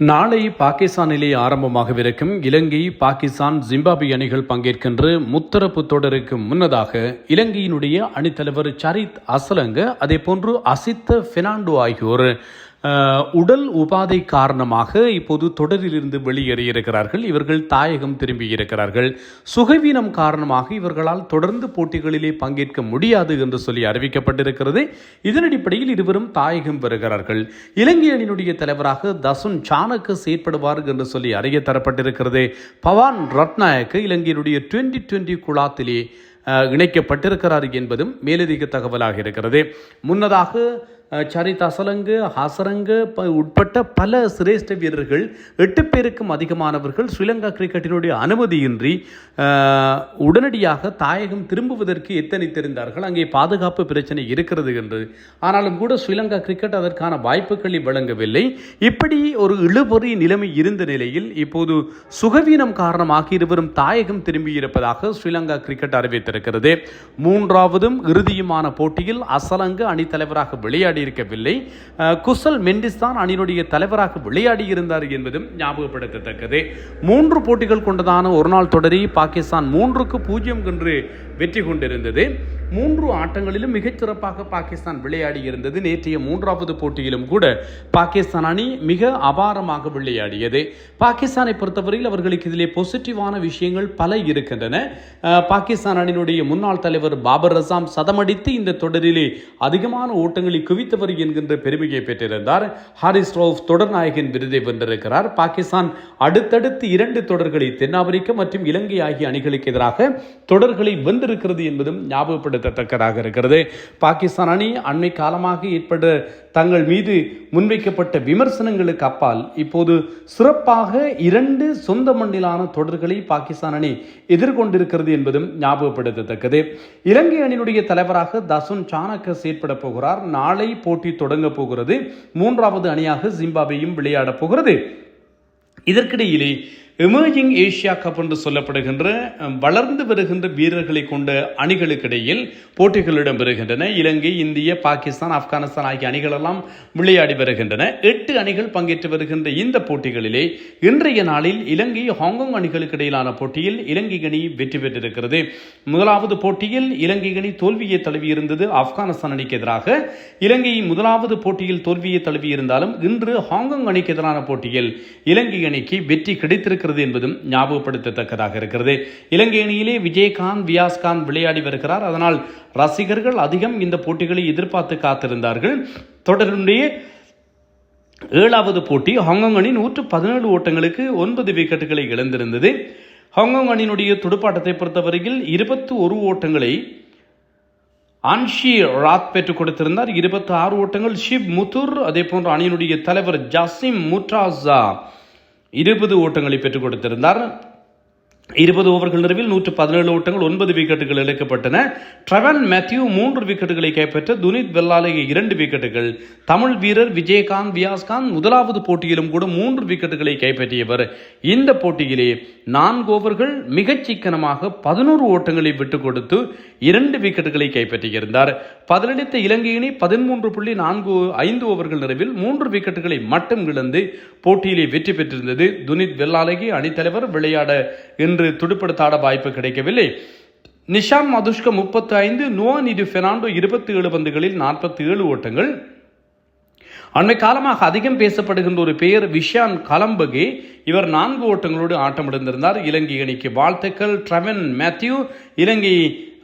நாளை பாகிஸ்தானிலே ஆரம்பமாகவிருக்கும் இலங்கை பாகிஸ்தான் ஜிம்பாப்வே அணிகள் பங்கேற்கின்ற முத்தரப்பு தொடருக்கு முன்னதாக இலங்கையினுடைய அணித்தலைவர் சரித் அசலங்க அதே போன்று அசித்த பெர்னாண்டோ ஆகியோர் உடல் உபாதை காரணமாக இப்போது தொடரிலிருந்து வெளியேறியிருக்கிறார்கள். இவர்கள் தாயகம் திரும்பியிருக்கிறார்கள் சுகவீனம் காரணமாக இவர்களால் தொடர்ந்து போட்டிகளிலே பங்கேற்க முடியாது என்று சொல்லி அறிவிக்கப்பட்டிருக்கிறது. இதன் அடிப்படையில் இருவரும் தாயகம் வருகிறார்கள். இலங்கை அணியினுடைய தலைவராக தசுன் சானக்கு செயற்படுவார் என்று சொல்லி அறிய தரப்பட்டிருக்கிறது. பவான் ரத்நாயக்கு இலங்கையினுடைய டுவெண்டி டுவெண்டி குழாத்திலே இணைக்கப்பட்டிருக்கிறார் என்பதும் மேலதிக தகவலாக இருக்கிறது. முன்னதாக சரித் அசலங்கு ஹசரங்கு ப- உட்பட்ட பல சிரேஷ்ட வீரர்கள் எட்டு பேருக்கும் அதிகமானவர்கள் ஸ்ரீலங்கா கிரிக்கெட்டினுடைய அனுமதியின்றி உடனடியாக தாயகம் திரும்புவதற்கு எத்தனித்திருந்தார்கள். அங்கே பாதுகாப்பு பிரச்சனை இருக்கிறது என்று. ஆனாலும் கூட ஸ்ரீலங்கா கிரிக்கெட் அதற்கான வாய்ப்புகளை வழங்கவில்லை. இப்படி ஒரு இழுபறி நிலைமை இருந்த நிலையில் இப்போது சுகவீனம் காரணமாக இருவரும் தாயகம் திரும்பியிருப்பதாக ஸ்ரீலங்கா கிரிக்கெட் அறிவித்திருக்கிறது. மூன்றாவதும் இறுதியுமான போட்டியில் அசலங்கு அணி தலைவராக விளையாடி இருக்கவில்லை. குசல் மெண்டிஸ் தான் அணியினுடைய தலைவராக விளையாடி இருந்தார் என்பதும் ஞாபகப்படுத்தத்தக்கது. மூன்று போட்டிகள் கொண்டதான ஒரு நாள் தொடரி பாகிஸ்தான் மூன்றுக்கு பூஜ்ஜியம் என்று வெற்றி கொண்டிருந்தது. மூன்று ஆட்டங்களிலும் மிகச்சிறப்பாக பாகிஸ்தான் விளையாடி இருந்தது. நேற்றைய மூன்றாவது போட்டியிலும் கூட பாகிஸ்தான் அணி மிக அபாரமாக விளையாடியது. பாகிஸ்தானை பொறுத்தவரையில் அவர்களுக்கு இதிலே பாசிட்டிவான விஷயங்கள் பல இருக்கின்றன. பாகிஸ்தான் அணியினுடைய முன்னாள் தலைவர் பாபர் ரசாம் சதமடித்து இந்த தொடரிலே அதிகமான ஓட்டங்களை குவி குவித்தவர் என்கின்ற பெருமையை பெற்றிருந்தார். ஹாரிஸ் ரோஃப் தொடர் நாயகன் விருதை வென்றிருக்கிறார். பாகிஸ்தான் அடுத்தடுத்து இரண்டு தொடர்களை தென்னாப்பிரிக்கா மற்றும் இலங்கை ஆகிய அணிகளுக்கு எதிராக தொடர்களை வென்றிருக்கிறது என்பதும் ஞாபகப்படுத்தத்தக்கதாக இருக்கிறது. பாகிஸ்தான் அணி அண்மை காலமாக ஏற்பட்ட தங்கள் மீது முன்வைக்கப்பட்ட விமர்சனங்களுக்கு அப்பால் இப்போது சிறப்பாக இரண்டு சொந்த மண்ணிலான தொடர்களை பாகிஸ்தான் அணி எதிர்கொண்டிருக்கிறது என்பதும் ஞாபகப்படுத்தத்தக்கது. இலங்கை அணியினுடைய தலைவராக தசுன் சாணக்க செயற்பட போகிறார். நாளை போட்டி தொடங்க போகிறது. மூன்றாவது அணியாக ஜிம்பாபேயும் விளையாடப் போகிறது. இதற்கிடையிலே எமர்ஜிங் ஏஷியா கப் என்று சொல்லப்படுகின்ற வளர்ந்து வருகின்ற வீரர்களை கொண்ட அணிகளுக்கிடையில் போட்டிகள் இடம்பெறுகின்றன இலங்கை இந்திய பாகிஸ்தான் ஆப்கானிஸ்தான் ஆகிய அணிகளெல்லாம் விளையாடி வருகின்றன. எட்டு அணிகள் பங்கேற்று வருகின்ற இந்த போட்டிகளிலே இன்றைய நாளில் இலங்கை ஹாங்காங் அணிகளுக்கு இடையிலான போட்டியில் இலங்கை அணி வெற்றி பெற்றிருக்கிறது. முதலாவது போட்டியில் இலங்கை அணி தோல்வியை தழுவியிருந்தது ஆப்கானிஸ்தான் அணிக்கு எதிராக. இலங்கை முதலாவது போட்டியில் தோல்வியை தழுவியிருந்தாலும் இன்று ஹாங்காங் அணிக்கு எதிரான போட்டியில் இலங்கை அணிக்கு வெற்றி கிடைத்திருக்கிறது. என்பதும் ஞாபகப்படுத்தத்தக்கதாக இருக்கிறது. இலங்கை அணியிலே விஜயகாந்த் வியாஸ்காந்த் விளையாடி வருகிறார். அதனால் ரசிகர்கள் அதிகம் இந்த போட்டிகளை எதிர்பார்த்து காத்திருந்தார்கள். தொடருடைய ஏழாவது போட்டி ஹாங்காங் அணி நூற்று பதினேழு ஓட்டங்களுக்கு ஒன்பது விக்கெட்டுகளை இழந்திருந்தது. ஹாங்காங் அணியினுடைய துடுப்பாட்டத்தை பொறுத்தவரையில் இருபத்தி ஒரு ஓட்டங்களை அன்ஷி ராத் பெற்றுக் கொடுத்திருந்தார். இருபத்தி ஆறு ஓட்டங்கள் ஷிப் முத்துர் அதே போன்ற அணியினுடைய தலைவர் ஜாசிம் முட்ராசா இருபது ஓட்டங்களை பெற்றுக் கொடுத்திருந்தார். இருபது ஓவர்கள் நிறைவில் நூற்று பதினேழு ஓட்டங்கள் ஒன்பது விக்கெட்டுகள் இழக்கப்பட்டன. ட்ரெவன் மேத்யூ மூன்று விக்கெட்டுகளை கைப்பற்ற துனித் வெல்லாலைய இரண்டு விக்கெட்டுகள். தமிழ் வீரர் விஜயகாந்த் வியாஸ்காந்த் முதலாவது போட்டியிலும் கூட மூன்று விக்கெட்டுகளை கைப்பற்றியவர். இந்த போட்டியிலே நான்கு ஓவர்கள் மிகச் சிக்கனமாக பதினோரு ஓட்டங்களை விட்டுக் கொடுத்து இரண்டு விக்கெட்டுகளை கைப்பற்றியிருந்தார். பதிலளித்த இலங்கை அணி பதிமூன்று புள்ளி நான்கு ஐந்து ஓவர்கள் நிறைவில் மூன்று விக்கெட்டுகளை மட்டும் இழந்து போட்டியிலே வெற்றி பெற்றிருந்தது. துனித் வெள்ளாலகி அணித்தலைவர் விளையாட இன்று துடுப்படுத்தாட வாய்ப்பு கிடைக்கவில்லை. நிஷான் மதுஷ்க முப்பத்தி ஐந்து நோவா நிடு பெர்னாண்டோ இருபத்தி ஏழு பந்துகளில் நாற்பத்தி ஏழு ஓட்டங்கள். அண்மை காலமாக அதிகம் பேசப்படுகின்ற ஒரு பெயர் விஷான் கலம்பகே. இவர் நான்கு ஓட்டங்களோடு ஆட்டமிழந்திருந்தார். இலங்கை அணிக்கு வாழ்த்துக்கள். ட்ரவன் மேத்யூ இலங்கை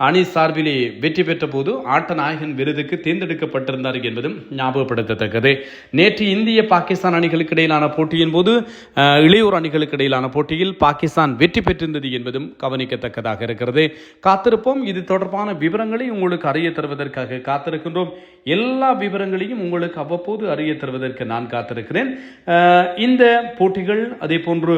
அணி சார்பிலே வெற்றி பெற்ற போது ஆட்ட நாயகன் விருதுக்கு தேர்ந்தெடுக்கப்பட்டிருந்தார் என்பதும் ஞாபகப்படுத்தத்தக்கது. நேற்று இந்திய பாகிஸ்தான் அணிகளுக்கு இடையிலான போட்டியின் போது இளையோர் அணிகளுக்கு இடையிலான போட்டியில் பாகிஸ்தான் வெற்றி பெற்றிருந்தது என்பதும் கவனிக்கத்தக்கதாக இருக்கிறது. காத்திருப்போம். இது தொடர்பான விவரங்களை உங்களுக்கு அறிய தருவதற்காக காத்திருக்கின்றோம். எல்லா விவரங்களையும் உங்களுக்கு அவ்வப்போது அறிய தருவதற்கு நான் காத்திருக்கிறேன். இந்த போட்டிகள் அதே போன்று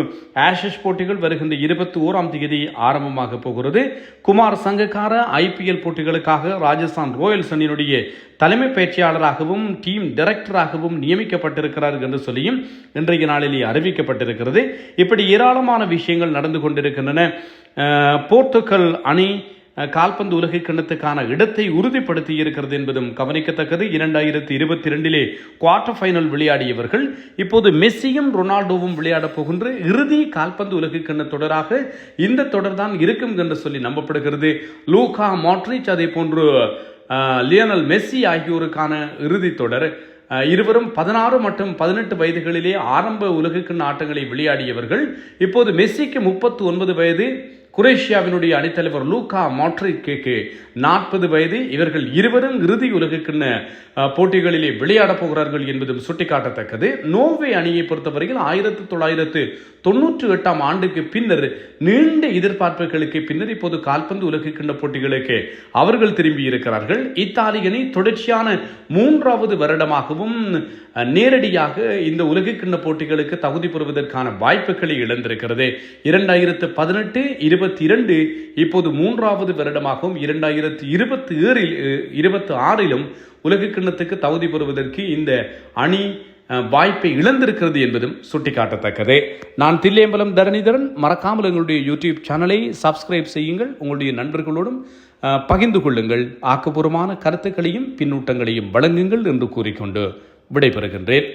ஆஷஸ் போட்டிகள் வருகின்ற இருபத்தி ஓராம் தேதி ஆரம்பமாக போகிறது. குமார் சங்கக்கார் ஐபிஎல் போட்டிகளுக்காக ராஜஸ்தான் ராயல்ஸ் அணியினுடைய தலைமை பயிற்சியாளராகவும் டீம் டைரக்டராகவும் நியமிக்கப்பட்டிருக்கிறார் என்று சொல்லியும் இன்றைய நாளிலே அறிவிக்கப்பட்டிருக்கிறது. இப்படி ஏராளமான விஷயங்கள் நடந்து கொண்டிருக்கின்றன. போர்த்துக்கல் போர்த்துகல் அணி கால்பந்து உலக கிண்ணத்துக்கான இடத்தை உறுதிப்படுத்தி இருக்கிறது என்பதும் கவனிக்கத்தக்கது. இரண்டாயிரத்தி இருபத்தி ரெண்டிலே குவார்டர் ஃபைனல் விளையாடியவர்கள் இப்போது மெஸ்ஸியும் ரொனால்டோவும் விளையாடப் போகின்ற இறுதி கால்பந்து உலக கிண்ண தொடராக இந்த தொடர் தான் இருக்கும் என்று சொல்லி நம்பப்படுகிறது. லூகா மாட்ரிச் அதே போன்று லியோனல் மெஸ்ஸி ஆகியோருக்கான இறுதி தொடர். இருவரும் பதினாறு மற்றும் பதினெட்டு வயதுகளிலே ஆரம்ப உலகக்கிண்ண ஆட்டங்களை விளையாடியவர்கள் இப்போது மெஸ்ஸிக்கு முப்பத்து ஒன்பது வயது. குரேஷியாவினுடைய அணித்தலைவர் லூகா மாட்ரிக்கு நாற்பது வயது. இவர்கள் இருவரும் இறுதி உலகக்கிண்ண போட்டிகளிலே விளையாடப் போகிறார்கள் என்பதும் சுட்டிக்காட்டத்தக்கது. நோர்வே அணியை பொறுத்தவரையில் ஆயிரத்தி தொள்ளாயிரத்து தொன்னூற்றி எட்டாம் ஆண்டுக்கு பின்னர் நீண்ட எதிர்பார்ப்புகளுக்கு பின்னர் இப்போது கால்பந்து உலகக்கிண்ண போட்டிகளுக்கு அவர்கள் திரும்பி இருக்கிறார்கள். இத்தாலி அணி தொடர்ச்சியான மூன்றாவது வருடமாகவும் நேரடியாக இந்த உலகக்கிண்ண போட்டிகளுக்கு தகுதி பெறுவதற்கான வாய்ப்புகளை இழந்திருக்கிறது. இரண்டாயிரத்து பதினெட்டு இருபத்தி இரண்டு இப்போது மூன்றாவது வருடமாகவும் இரண்டாயிரத்தி இருபத்தி ஏழில் இருபத்தி ஆறிலும் உலகக்கிண்ணத்துக்கு தகுதி பெறுவதற்கு இந்த அணி வாய்ப்பை இழந்திருக்கிறது என்பதும் சுட்டிக்காட்டத்தக்கது. நான் தில்லியம்பலம் தரணிதரன். மறக்காமல் எங்களுடைய யூடியூப் சேனலை சப்ஸ்கிரைப் செய்யுங்கள். உங்களுடைய நண்பர்களோடும் பகிர்ந்து கொள்ளுங்கள். ஆக்கப்பூர்வமான கருத்துக்களையும் பின்னூட்டங்களையும் வழங்குங்கள் என்று கூறிக்கொண்டு விடைபெறுகின்றேன்.